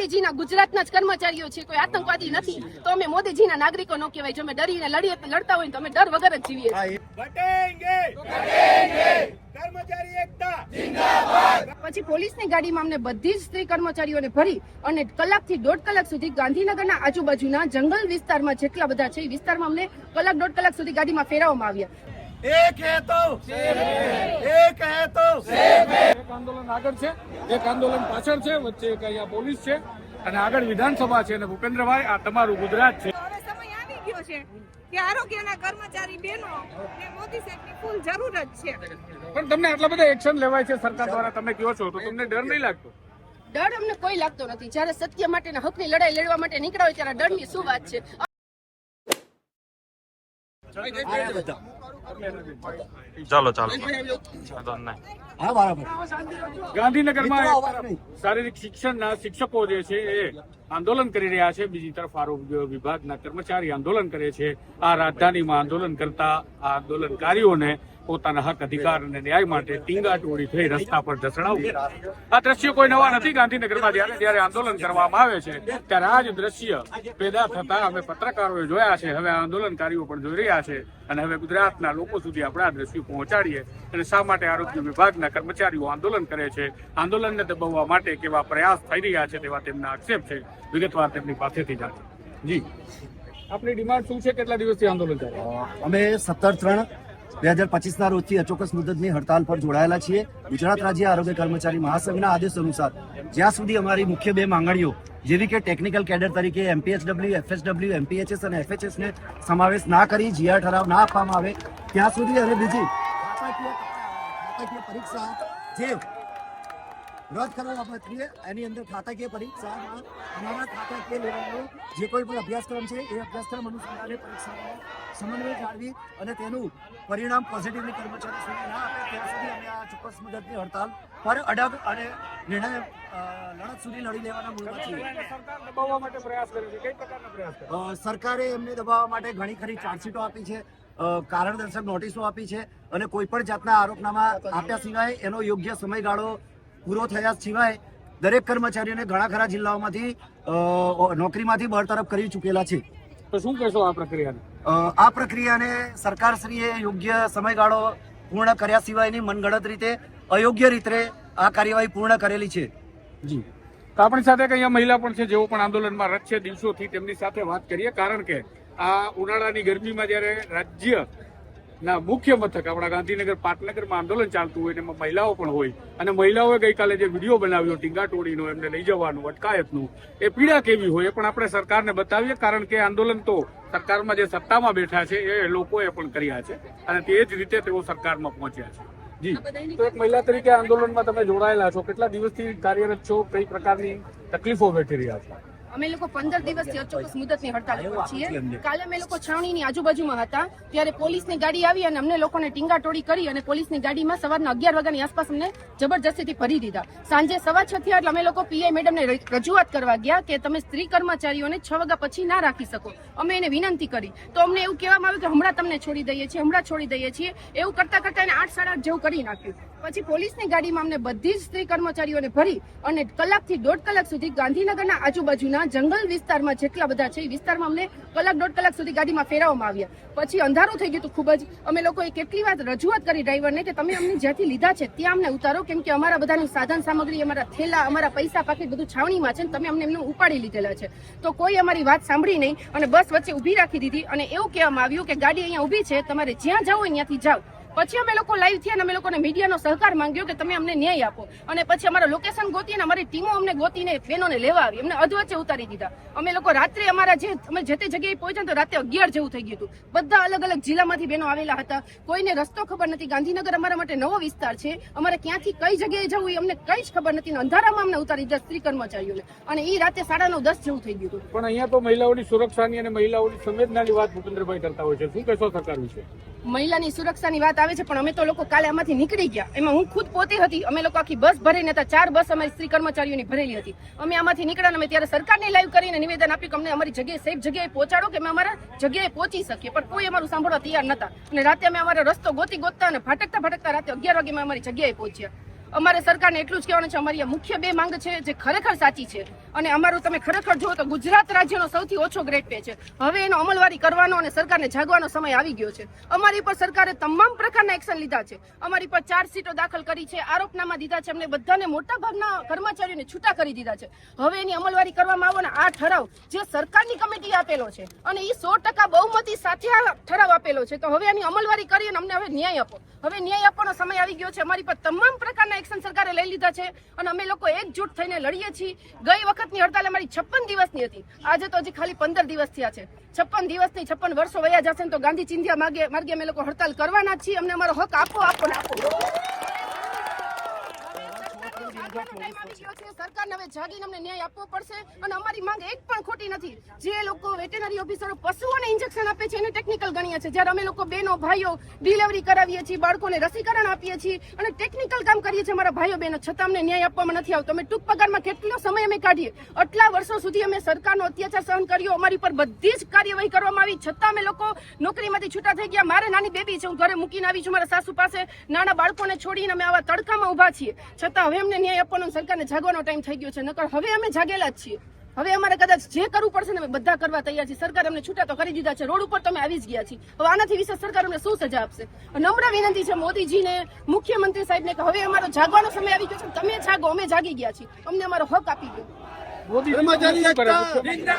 મોદીજીના ગુજરાતના જ કર્મચારીઓ છે કોઈ આતંકવાદી નથી. તો અમે મોદીજીના નાગરિકો નો કહેવાય. જો અમે ડરીને લડીએ લડતા હોય તો અમે ડર વગર જ જીવીએ. કર્મચારી એકતા. પછી પોલીસની ગાડીમાં અમને બધી જ સ્ત્રી કર્મચારીઓને ભરી અને કલાકથી દોઢ કલાક સુધી ગાંધીનગરના આજુબાજુના જંગલ વિસ્તારમાં જેટલા બધા છે એ વિસ્તારમાં અમને કલાક દોઢ કલાક સુધી ગાડીમાં ફેરવવામાં આવ્યા. એક હે તો. એક હે તો. એક આંદોલન આગળ છે એક આંદોલન પાછળ છે વચ્ચે એક અહીંયા પોલીસ છે અને આગળ વિધાનસભા છે અને ભૂપેન્દ્રભાઈ આ તમારું ગુજરાત છે. હવે સમય આવી ગયો છે કે આરોગ્યના કર્મચારી બહેનો ને મોદી સાહેબની ફૂલ જરૂર જ છે. પણ તમને આટલા બધા એક્શન લેવાય છે સરકાર દ્વારા તમે કહો છો તો તમને ડર નહીં લાગતો? ડર અમને કોઈ લાગતો નથી. જ્યારે સત્ય માટેના હકની લડાઈ લડવા માટે નીકળ્યા હોય ત્યારે ડરની શું વાત છે? ચાલો ચાલો. વાંધો નહીં. ગાંધીનગરમાં શારીરિક શિક્ષણના શિક્ષકો જે છે એ આંદોલન કરી રહ્યા છે. બીજી તરફ આરોગ્ય વિભાગના કર્મચારી આંદોલન કરે છે. આ રાજધાનીમાં આંદોલન કરતા આ આંદોલનકારીઓને પોતાના હક, અધિકાર અને ન્યાય માટે ટીંગાટોળી થઈ રસ્તા પર ધસડાવવું આ દ્રશ્ય કોઈ નવા નથી. ગાંધીનગરમાં જ્યારે જ્યારે આંદોલન કરવામાં આવે છે, ત્યારે આ જ દ્રશ્ય પેદા થતા અમે પત્રકારોએ જોયા છે. હવે આંદોલનકારીઓ પણ જોઈ રહ્યા છે અને હવે ગુજરાતના લોકો સુધી આપણે આ દ્રશ્યો પહોંચાડીએ અને શા માટે આરોગ્ય વિભાગના કર્મચારીઓ આંદોલન કરે છે, આંદોલનને દબાવવા માટે કેવા પ્રયાસ થઈ રહ્યા છે તેવા તેમના આક્ષેપ છે. વિગતવાર તેમની પાસેથી જાણીએ. જી. આપણી ડિમાન્ડ શું છે? કેટલા દિવસથી આંદોલન અમે સત્તર ત્રણ બે હજાર પચીસના રોજથી અચોક્કસ મુદતની હડતાલ પર જોડાયેલા છીએ. ગુજરાત રાજ્ય આરોગ્ય કર્મચારી મહાસંઘના આદેશ અનુસાર જ્યાં સુધી અમારી મુખ્ય બે માંગણીઓ, જેવી કે ટેકનિકલ કેડર તરીકે એમપીએચડબલ્યુ એફએસડબલ્યુ એમપીએચએસ અને એફએચએસને સમાવેશ ના કરી, જીઆર ઠરાવ ના આપવામાં આવે, ત્યાં સુધી અને બીજી પરીક્ષા જે રદ કરવા પત્રીએ એની અંદર ખાતાકીય પરીક્ષામાં અમારા ખાતાકીય લેવલનો જે કોઈ પણ અભ્યાસક્રમ છે એ અભ્યાસક્રમ અનુસંધાને પરીક્ષામાં સમન્વય જાળવી અને તેનું પરિણામ પોઝિટિવલી કર્મચારી સુધી ના આપે ત્યાં સુધી અમે આ ચોક્કસ મુદતની હડતાલ પર અડગ અને નિર્ણય લડત સુધી લડી લેવાના મૂળમાં છીએ. સરકારે એમને દબાવવા માટે ઘણી ખરી ચાર્જશીટો આપી છે કારણદર્શક નોટિસો આપી છે અને કોઈ પણ જાતના આરોપનામા આપ્યા સિવાય એનો યોગ્ય સમયગાળો પૂરો થયા સિવાય દરેક કર્મચારીઓને ઘણા ખરા જિલ્લાઓમાંથી નોકરીમાંથી બરતરફ કરી ચૂકેલા છે. તો શું કહેશો આ પ્રક્રિયાને? આ પ્રક્રિયાને સરકારશ્રીએ યોગ્ય સમયગાળો પૂર્ણ કર્યા સિવાયની મનગણત રીતે અયોગ્ય રીતે આ કાર્યવાહી પૂર્ણ કરેલી છે. જી. તો આપણી સાથે અહીંયા મહિલા પણ છે જેઓ પણ આંદોલનમાં રત છે દિવસોથી તેમની સાથે વાત કરીએ. કારણ કે આ ઉનાળાની ગરમીમાં જ્યારે રાજ્ય ના, મુખ્ય મથક. આપણા ગાંધીનગર, પાટનગરમાં આંદોલન ચાલતું હોય એમાં મહિલાઓ પણ હોય. અને મહિલાઓએ ગઈકાલે જે વીડિયો બનાવ્યો, ટીંગાટોળીનો, એમને લઈ જવાનું, અટકાયતનું, એ પીડા કેવી હોય એ પણ આપણે સરકારને બતાવીએ, કારણ કે આંદોલન તો સરકારમાં જે સત્તામાં બેઠા છે, એ લોકોએ પણ કર્યા છે. અને તે જ રીતે તેઓ સરકારમાં પહોંચ્યા છે. જી. તો એક મહિલા તરીકે આંદોલનમાં તમે જોડાયેલા છો. કેટલા દિવસથી કાર્યરત છો? કઈ પ્રકારની તકલીફો વેઠી રહ્યા છો? અમે લોકો પંદર દિવસથી અચોક્કસ મુદતની હડતાલ પર છીએ. કાલે અમે લોકો છાવણીની આજુબાજુમાં હતા ત્યારે પોલીસની ગાડી આવી અને અમને લોકોને ટીંગાટોળી કરી અને પોલીસની ગાડીમાં સવારના અગિયાર વાગ્યાની આસપાસ અમને જબરજસ્તીથી ભરી દીધા. સાંજે સવા છ થયા એટલે અમે લોકો પીઆઈ મેડમને રજૂઆત કરવા ગયા કે તમે સ્ત્રી કર્મચારીઓને છ વાગ્યા પછી ના રાખી શકો. અમે એને વિનંતી કરી. તો અમને એવું કહેવામાં આવ્યું કે હમણાં તમને છોડી દઈએ છીએ હમણાં છોડી દઈએ છીએ. એવું કરતા કરતા એને આઠ સાડા આઠ જેવું કરી નાખ્યું. પછી પોલીસની ગાડીમાં અમને બધી જ સ્ત્રી કર્મચારીઓને ભરી અને કલાકથી દોઢ કલાક સુધી ગાંધીનગરના આજુબાજુના જંગલ વિસ્તારમાં જેટલા બધા છે, એ વિસ્તારમાં અમને કલાક દોઢ કલાક સુધી ગાડીમાં ફેરવવામાં આવ્યા. પછી અંધારું થઈ ગયું હતું ખૂબ જ. અમે લોકોએ કેટલી વાર રજૂઆત કરી ડ્રાઈવરને કે તમે અમને જ્યાંથી લીધા છે ત્યાં અમને ઉતારો, કેમ કે અમારા બધાની સાધન સામગ્રી, અમારા થેલા, અમારા પૈસા પાકીટ બધું છાવણીમાં છે ને તમે અમને એમને ઉપાડી લીધેલા છે. તો કોઈ અમારી વાત સાંભળી નહીં અને બસ વચ્ચે ઊભી રાખી દીધી અને એવું કહેવામાં આવ્યું કે ગાડી અહીંયા ઊભી છે, તમારે જ્યાં હોય ત્યાંથી જાઓ પછી અમે લોકો લાઈવ થયા અને અમે લોકોને મીડિયાનો સહકાર માંગ્યો કે તમે અમને ન્યાય આપો. અને પછી અમારા લોકેશન ગોતી અને અમારી ટીમો અમને ગોતીને બહેનોને લેવા આવી. અમને અધવચ્ચે ઉતારી દીધા. અમે લોકો રાત્રે અમારા જે, અમે જે તે જગ્યાએ પહોંચ્યા તો રાતે અગિયાર જેવું થઈ ગયું હતું. બધા અલગ અલગ જિલ્લામાંથી બહેનો આવેલા હતા. કોઈને રસ્તો ખબર નથી. ગાંધીનગર અમારા માટે નવો વિસ્તાર છે. અમારે ક્યાંથી કઈ જગ્યાએ જવું એ અમને કઈ જ ખબર નથી. અંધારામાં અમને ઉતારી દીધા સ્ત્રી કર્મચારીઓને. અને એ રાતે સાડા નવ દસ જેવું થઈ ગયું હતું. પણ અહીંયા તો મહિલાઓની સુરક્ષાની અને મહિલાઓની સંવેદનાની વાત ભૂપેન્દ્રભાઈ કરતા હોય છે. શું કહેશો સરકાર વિશે? મહિલાની સુરક્ષાની વાત આવે છે, પણ અમે તો લોકો કાલે આમાંથી નીકળી ગયા. એમાં હું ખુદ પોતે હતી. અમે લોકો આખી બસ ભરીને હતા ચાર બસ અમારી સ્ત્રી કર્મચારીઓની ભરેલી હતી. અમે આમાંથી નીકળ્યા અમે ત્યારે સરકારને લાઈવ કરીને નિવેદન આપ્યું કે અમને અમારી જગ્યાએ સેફ જગ્યાએ પહોંચાડો કે અમે અમારા જગ્યાએ પહોંચી શકીએ. પણ કોઈ અમારું સાંભળવા તૈયાર નતા અને રાતે અમે અમારો રસ્તો ગોતી ગોતતા અને ભટકતા ભટકતા રાતે અગિયાર વાગે અમે અમારી જગ્યાએ પહોંચ્યા. અમારે સરકારને એટલું જ કહેવાનું છે, અમારી મુખ્ય બે માંગ છે જે ખરેખર સાચી છે. અને અમારું તમે ખરેખર જુઓ તો ગુજરાત રાજ્યનો સૌથી ઓછો ગ્રેડ પે છે. હવે એનો અમલવારી કરવાનો અને સરકારને જાગવાનો સમય આવી ગયો છે. અમારી પર સરકારે તમામ પ્રકારના એક્શન લીધા છે. અમારી પર ચાર્જશીટો દાખલ કરી છે, આરોપનામા દીધા છે અમને બધાને મોટા ભાગના કર્મચારીઓને છૂટા કરી દીધા છે. હવે એની અમલવારી કરવામાં આવે ને આ ઠરાવ જે સરકારની કમિટી આપેલો છે. અને એ સો ટકા બહુમતી સાથે આ ઠરાવ આપેલો છે. તો હવે એની અમલવારી કરી અને અમને હવે ન્યાય આપો. હવે ન્યાય આપવાનો સમય આવી ગયો છે. અમારી પર તમામ પ્રકારના એક્શન સરકારે લઈ લીધા છે અને અમે લોકો એકજૂટ થઈને લડીએ છીએ. ગઈ વખતની હડતાલ અમારી છપ્પન દિવસની હતી. આજે તો હજી ખાલી પંદર દિવસ થયા છે. છપ્પન દિવસની છપ્પન વર્ષો વયા જશે ને તો ગાંધી ચિંધ્યા માર્ગે માર્ગે અમે લોકો હડતાલ કરવાના છીએ. અમને અમારો હક આપો આપો આપો. સરકારનો ટાઈમ આવી ગયો છે. સરકારને હવે જાગીને અમને ન્યાય આપવો પડશે અને અમારી માંગ એક પણ ખોટી નથી. જે લોકો વેટેનરી ઓફિસરો પશુઓને ઇન્જેક્શન આપે છે એને ટેકનિકલ ગણીએ છીએ. જ્યારે અમે લોકો બેનો ભાઈઓ ડિલિવરી કરાવીએ છીએ બાળકોને રસીકરણ આપીએ છીએ અને ટેકનિકલ કામ કરીએ છીએ અમારા ભાઈઓ બહેનો. છતાં અમને ન્યાય આપવામાં નથી આવતો. અમે ટૂંક પગારમાં કેટલો સમય અમે કાઢીએ? આટલા વર્ષો સુધી અમે સરકારનો અત્યાચાર સહન કર્યો. અમારી પર બધી જ કાર્યવાહી કરવામાં આવી. છતાં અમે લોકો નોકરીમાંથી છૂટા થઈ ગયા. મારે નાની બેબી છે. હું ઘરે મૂકીને આવી છું. મારા સાસુ પાસે નાના બાળકોને છોડીને અમે આવા તડકામાં ઊભા છીએ. છતાં હવે અમને ન્યાય આપવાનો અને સરકારને જાગવાનો ટાઈમ થઈ ગયો છે. નકર હવે અમે જાગેલા જ છીએ. હવે અમારે કદાચ જે કરવું પડશે ને અમે બધા કરવા તૈયાર છીએ. સરકાર અમને છૂટા તો કરી દીધા છે. રોડ ઉપર તમે આવી જ ગયા છીએ. હવે આનાથી વિશે સરકાર અમને શું સજા આપશે? નમ્ર વિનંતી છે મોદીજીને મુખ્યમંત્રી સાહેબને કે હવે અમારો જાગવાનો સમય આવી ગયો છે. તમે જાગો અમે જાગી ગયા છીએ. અમને અમારો હક આપી ગયો મોદી કર્મચારી શું કરે? એકતા!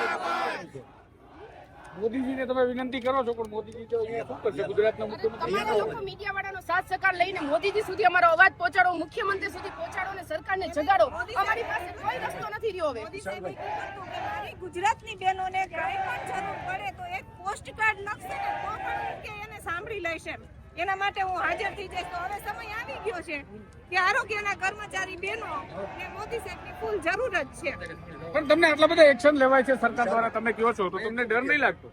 મોદીજીને તમે વિનંતી કરો છો પણ મોદીજી તો અહીંયા શું કરશે? ગુજરાતના મુખ્યમંત્રી તમારા લોકો મીડિયા વાળાનો સાથ સહકાર લઈને મોદીજી સુધી અમારો અવાજ પહોંચાડો મુખ્યમંત્રી સુધી પહોંચાડો અને સરકારને જગાડો. અમારી પાસે કોઈ રસ્તો નથી રહ્યો હવે. ગુજરાતની બહેનોને કંઈ પણ જરૂર પડે તો એક પોસ્ટ કાર્ડ લખશે ને તો પણ કે એને સાંભળી લેશે એના માટે હું હાજર થઈ જઈશ. તો હવે સમય આવી ગયો છે કે આરોગ્યના કર્મચારી બહેનો ને મોદી સાહેબની ફૂલ જરૂર જ છે. પણ તમને આટલા બધા એક્શન લેવાય છે સરકાર દ્વારા, તમે કહો છો, તો તમને ડર નહીં લાગતો?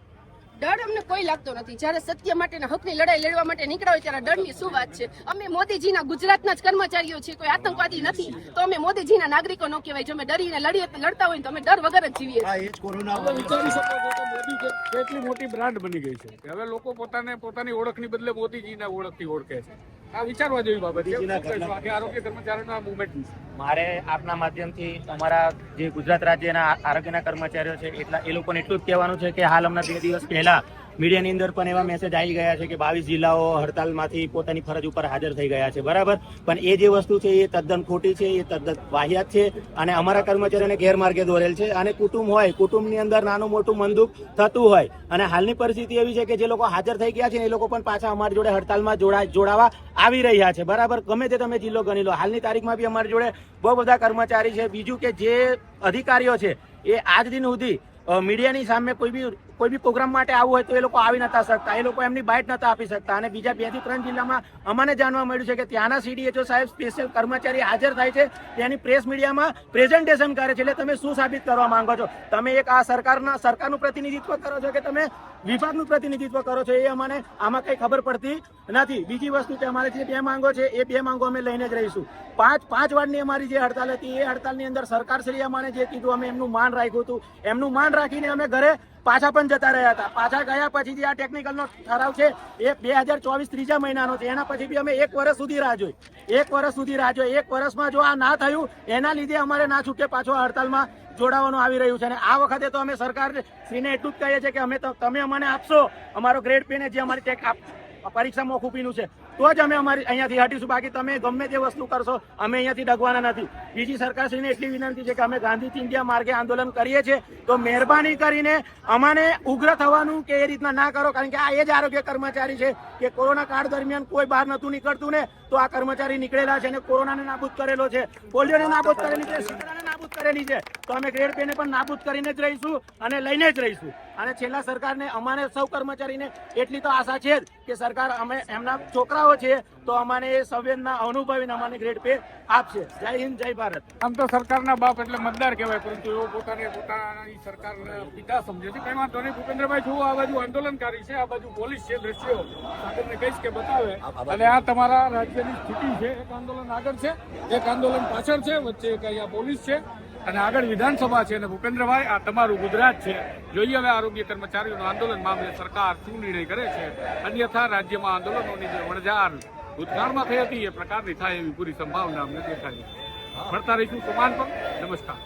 ડર અમને કોઈ લાગતો નથી. જ્યારે સત્ય માટેના હકની લડાઈ લડવા માટે નીકળ્યા હોય ત્યારે ડરની શું વાત છે? અમે મોદીજીના ગુજરાતના જ કર્મચારીઓ છીએ કોઈ આતંકવાદી નથી. તો અમે મોદીજીના નાગરિકો ન કહેવાય. જો અમે ડરીને લડીએ લડતા હોય તો અમે ડર વગર જ જીવીએ. કેટલી મોટી બ્રાન્ડ બની ગઈ છે. હવે લોકો પોતાને પોતાની ઓળખની બદલે મોદીજીના ઓળખથી ઓળખે છે. આ વિચારવા જેવી બાબત છે. આરોગ્ય કર્મચારીઓના મુવમેન્ટ મારે આપના માધ્યમથી અમારા જે ગુજરાત રાજ્યના આરોગ્યના કર્મચારીઓ છે એટલા એ લોકોને એટલું જ કહેવાનું છે કે હાલ હમણાં બે દિવસ પહેલા મીડિયાની અંદર પણ એવા મેસેજ આવી ગયા છે કે બાવીસ જિલ્લાઓ હડતાલમાંથી પોતાની ફરજ ઉપર હાજર થઈ ગયા છે. બરાબર? પણ એ જે વસ્તુ છે એ તદ્દન ખોટી છે, એ તદ્દન વાહિયાત છે અને અમારા કર્મચારીઓને ગેરમાર્ગે દોરેલ છે. અને કુટુંબ હોય, કુટુંબની અંદર નાનું મોટું મનદુખ થતું હોય અને હાલની પરિસ્થિતિ એવી છે કે જે લોકો હાજર થઈ ગયા છે એ લોકો પણ પાછા અમારી જોડે હડતાલમાં જોડા, જોડાવા આવી રહ્યા છે. બરાબર? ગમે તે તમે જિલ્લો ગણી લો. હાલની તારીખમાં બી અમારી જોડે બહુ બધા કર્મચારી છે. બીજું કે જે અધિકારીઓ છે એ આજ દિન સુધી મીડિયાની સામે કોઈ બી કોઈ બી પ્રોગ્રામ માટે આવવું હોય તો એ લોકો આવી નતા શકતા. એ લોકો એમની બાઇટ નતા આપી શકતા. અને બીજા બેથી ત્રણ જિલ્લામાં અમને જાણવા મળ્યું છે કે ત્યાંના સીડીએચઓ સાહેબ સ્પેશિયલ કર્મચારી હાજર થાય છે. ત્યાંની પ્રેસ મીડિયામાં પ્રેઝન્ટેશન કરે છે. એટલે તમે શું સાબિત કરવા માંગો છો? તમે એક આ સરકારના, સરકારનું પ્રતિનિધિત્વ કરો છો કે તમે વિભાગનું પ્રતિનિધિત્વ કરો છો? એ અમને આમાં કઈ ખબર પડતી નથી. બીજી વસ્તુ કે અમારે જે બે માંગો છે, એ બે માંગો અમે લઈને જ રહીશું. પાંચ પાંચ વારની અમારી જે હડતાલ હતી, એ હડતાલની અંદર સરકારશ્રીએ અમને જે કીધું, અમે એમનું માન રાખ્યું હતું. એમનું માન રાખીને અમે ઘરે પાછા પણ જતા રહ્યા હતા. પાછા ગયા પછી જે આ ટેકનિકલનો ઠરાવ છે, એ બે હજાર ચોવીસ ત્રીજા મહિનાનો છે. એના પછી બી અમે એક વર્ષ સુધી રાહ જોઈ. એક વર્ષ સુધી રાહ જોઈ. એક વર્ષમાં જો આ ના થયું, એના લીધે અમારે ના છૂટે પાછો હડતાલમાં જોડાવાનું આવી રહ્યું છે. અને આ વખતે તો અમે સરકાર શ્રીને એટલું જ કહીએ છીએ કે અમે તમે અમને આપશો. અમારો ગ્રેડ પેને જે અમારી ટેક પરીક્ષા મોકૂપીનું છે. તો જ અમે અમારી અહીંયાથી હટીશું. બાકી તમે ગમે તે વસ્તુ કરશો, અમે અહીંયાથી ડગવાના નથી. બીજી સરકારશ્રીને એટલી વિનંતી છે કે અમે ગાંધી ઇન્ડિયા માર્ગે આંદોલન કરીએ છીએ. તો મહેરબાની કરીને અમાને ઉગ્ર થવાનું કે એ રીતના ના કરો, કારણ કે આ એ જ આરોગ્ય કર્મચારી છે કે કોરોના કાળ દરમિયાન કોઈ બહાર નહોતું નીકળતું ને, તો આ કર્મચારી નીકળેલા છે અને કોરોનાને નાબૂદ કરેલો છે. પોલિયોને નાબૂદ કરેલી છે શીતળાને નાબૂદ કરેલી છે. તો અમે ગ્રેડ પેને પણ નાબૂદ કરીને જ રહીશું અને લઈને જ રહીશું. અને છેલ્લા સરકારને અમારે સૌ કર્મચારીને એટલી તો આશા છે જ કે સરકાર અમે એમના છોકરાઓ છે તો અમારે એ સંવેદના અનુભવીને અમારે ગ્રેડ પે આપશે. જય હિન્દ જય ભારત. આમ તો સરકારના બાપ એટલે મતદાર કહેવાય પરંતુ એવો પોતાને પોતાની સરકાર પિતા સમજે છે. કઈ વાંધો નહીં ભૂપેન્દ્રભાઈ જુઓ આ બાજુ આંદોલનકારી છે આ બાજુ પોલીસ છે દ્રશ્યો સાગરને કહીશ કે બતાવે. અને આ તમારા રાજ્યની સ્થિતિ છે એક આંદોલન આગળ છે એક આંદોલન પાછળ છે વચ્ચે એક અહીંયા પોલીસ છે. અને આગળ વિધાનસભા છે અને ભૂપેન્દ્રભાઈ આ તમારું ગુજરાત છે. જોઈએ હવે આરોગ્ય કર્મચારીઓનું આંદોલન મામલે સરકાર શું નિર્ણય કરે છે. અન્યથા રાજ્યમાં આંદોલનોની જે વણઝાર ભૂતકાળમાં થઈ હતી એ પ્રકારની થાય એવી પૂરી સંભાવના અમને દેખાય મળતા રહીશું સમાન પર નમસ્કાર.